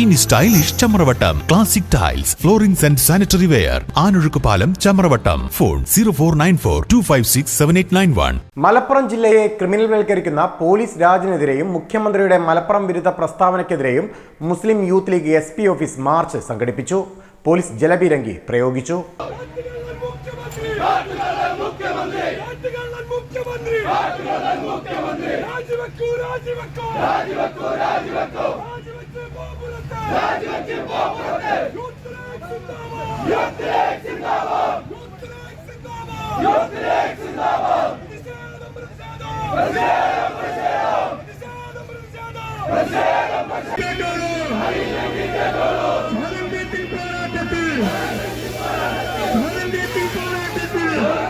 ഇനി stylish Chamravattam. Classic tiles floorings and sanitary ware Anozhukkupalam Chamravattam. Phone zero four nine four two five six seven eight nine one Malappuram ജില്ലയെ criminal ക്രിമിനൽവൽക്കരിക്കുന്ന police രാജിനെതിരെയും മുഖ്യമന്ത്രിയുടെ മലപ്പുറം വിരുദ്ധ പ്രസ്താവനയ്ക്കെതിരെയും Muslim Youth League S P office march സംഘടിപ്പിച്ചു. Police ജലപീരങ്കി പ്രയോഗിച്ചു. രാജിവെക്കൂ രാജിവെക്കൂ രാജിവെക്കൂ രാജിവെക്കൂ. പോരാട്ടത്തിൽ പോരാട്ടത്തിൽ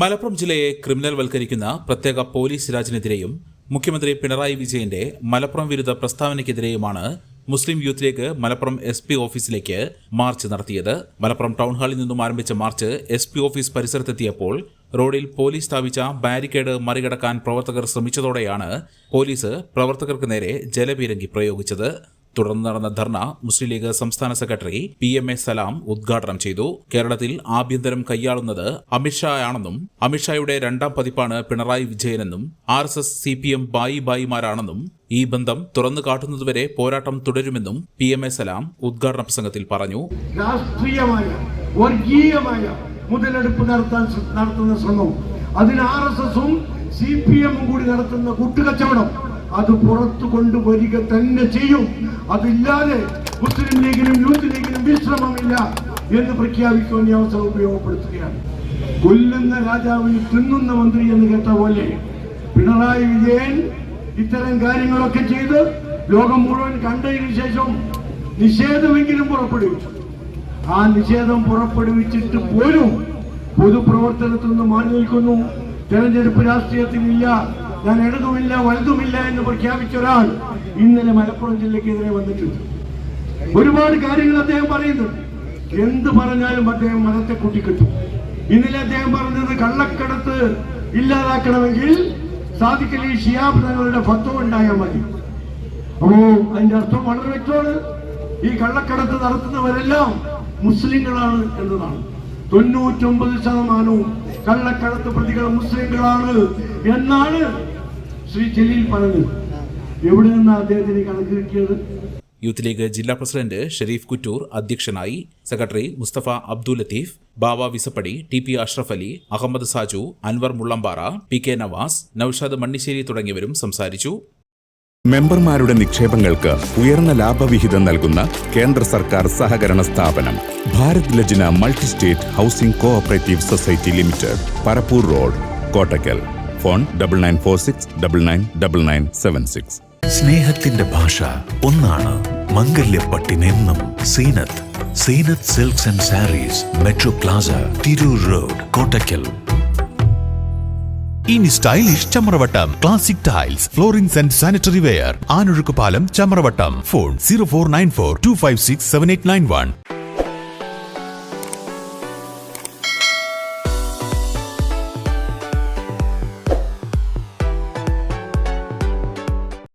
മലപ്പുറം ജില്ലയെ ക്രിമിനൽ വൽക്കരിക്കുന്ന പ്രത്യേക പോലീസ് രാജിനെതിരെയും മുഖ്യമന്ത്രി പിണറായി വിജയന്റെ മലപ്പുറം വിരുദ്ധ പ്രസ്താവനയ്ക്കെതിരെയുമാണ് Muslim Youth League Malappuram S P ഓഫീസിലേക്ക് മാർച്ച് നടത്തിയത്. മലപ്പുറം ടൗൺ ഹാളിൽ നിന്നും ആരംഭിച്ച മാർച്ച് എസ് പി ഓഫീസ് പരിസരത്തെത്തിയപ്പോൾ റോഡിൽ പോലീസ് സ്ഥാപിച്ച ബാരിക്കേഡ് മറികടക്കാൻ പ്രവർത്തകർ ശ്രമിച്ചതോടെയാണ് പോലീസ് പ്രവർത്തകർക്ക് നേരെ ജലപീരങ്കി പ്രയോഗിച്ചത്. തുടർന്ന് നടന്ന ധർണ മുസ്ലിം ലീഗ് സംസ്ഥാന secretary P M A Salam ഉദ്ഘാടനം ചെയ്തു. കേരളത്തിൽ ആഭ്യന്തരം കൈയാളുന്നത് അമിത്ഷാ ആണെന്നും അമിത്ഷായുടെ രണ്ടാം പതിപ്പാണ് Pinarayi വിജയനെന്നും R S S C P M ബായി ബായിമാരാണെന്നും ഈ ബന്ധം തുറന്നു കാട്ടുന്നതുവരെ പോരാട്ടം തുടരുമെന്നും പി എം എ സലാം ഉദ്ഘാടന പ്രസംഗത്തിൽ പറഞ്ഞു. രാഷ്ട്രീയമായ മുതലെടുപ്പ് നടത്താൻ നടത്തുന്ന ശ്രമം. അതിന് ആർ എസ് എസും സി പി എമ്മും കൂടി നടത്തുന്ന കൂട്ടുകച്ചവടം അത് പുറത്തു കൊണ്ടുവരിക തന്നെ ചെയ്യും. അതില്ലാതെ മുസ്ലിം ലീഗിനും യൂത്ത് ലീഗിനും വിശ്രമമില്ല എന്ന് പ്രഖ്യാപിക്കുവാൻ ഈ അവസരം ഉപയോഗപ്പെടുത്തുകയാണ്. കൊല്ലുന്ന രാജാവിന് തിന്നുന്ന മന്ത്രി എന്ന് കേട്ട പോലെ പിണറായി വിജയൻ ഇത്തരം കാര്യങ്ങളൊക്കെ ചെയ്ത് ലോകം മുഴുവൻ കണ്ടതിന് ശേഷം നിഷേധമെങ്കിലും പുറപ്പെടുവിച്ചു. ആ നിഷേധം പുറപ്പെടുവിച്ചിട്ട് പോലും പൊതുപ്രവർത്തനത്തിൽ നിന്ന് മാറി നിൽക്കുന്നു. തെരഞ്ഞെടുപ്പ് രാഷ്ട്രീയത്തിനില്ല ഞാൻ ഇടതുമില്ല വലുതുമില്ല എന്ന് പ്രഖ്യാപിച്ച ഒരാൾ ഇന്നലെ മലപ്പുറം ജില്ലക്കെതിരെ വന്നിട്ടുണ്ട്. ഒരുപാട് കാര്യങ്ങൾ അദ്ദേഹം പറയുന്നുണ്ട്. എന്ത് പറഞ്ഞാലും അദ്ദേഹം മതത്തെ കൂട്ടിക്കെട്ടും. ഇന്നലെ അദ്ദേഹം പറഞ്ഞത് കള്ളക്കടത്ത് ഇല്ലാതാക്കണമെങ്കിൽ സാധിക്കലി ഷിയാബ് തങ്ങളുടെ ഫത്വം ഉണ്ടായാൽ മതി. അപ്പോ അതിന്റെ അർത്ഥം വളരെ വ്യക്തമാണ്. ഈ കള്ളക്കടത്ത് നടത്തുന്നവരെല്ലാം മുസ്ലിങ്ങളാണ് എന്നതാണ്. തൊണ്ണൂറ്റൊമ്പത് ശതമാനവും കള്ളക്കടത്ത് പ്രതികൾ മുസ്ലിങ്ങളാണ് എന്നാണ് ശ്രീ ജലീൽ പറഞ്ഞത്. എവിടെ നിന്നാണ് അദ്ദേഹത്തിന് കണക്ക് കിട്ടിയത്? യൂത്ത് ലീഗ് ജില്ലാ പ്രസിഡന്റ് ഷെരീഫ് കുറ്റൂർ അധ്യക്ഷനായി secretary Mustafa Abdul Latheef Baba Visappadi T P Ashraf Ali Ahmed Saju Anwar Mullambara P K Navas Noushad Mannisseri തുടങ്ങിയവരും സംസാരിച്ചു. മെമ്പർമാരുടെ നിക്ഷേപങ്ങൾക്ക് ഉയർന്ന ലാഭവിഹിതം നൽകുന്ന കേന്ദ്ര സർക്കാർ സഹകരണ സ്ഥാപനം Bharat Lajna multi state housing cooperative society limited Parappur road Kottakkal. Phone double nine four six double nine double nine seven six. സ്നേഹത്തിന്റെ ഭാഷ ഒന്നാണ് മംഗല്യപ്പട്ടിനെന്നും Zeenath Zeenath silks and sarees metro plaza Tirur road Kottakkal ഇനി stylish Chamravattam classic tiles floorings and sanitary ware Anozhukkupalam Chamravattam. Phone zero four nine four two five six seven eight nine one.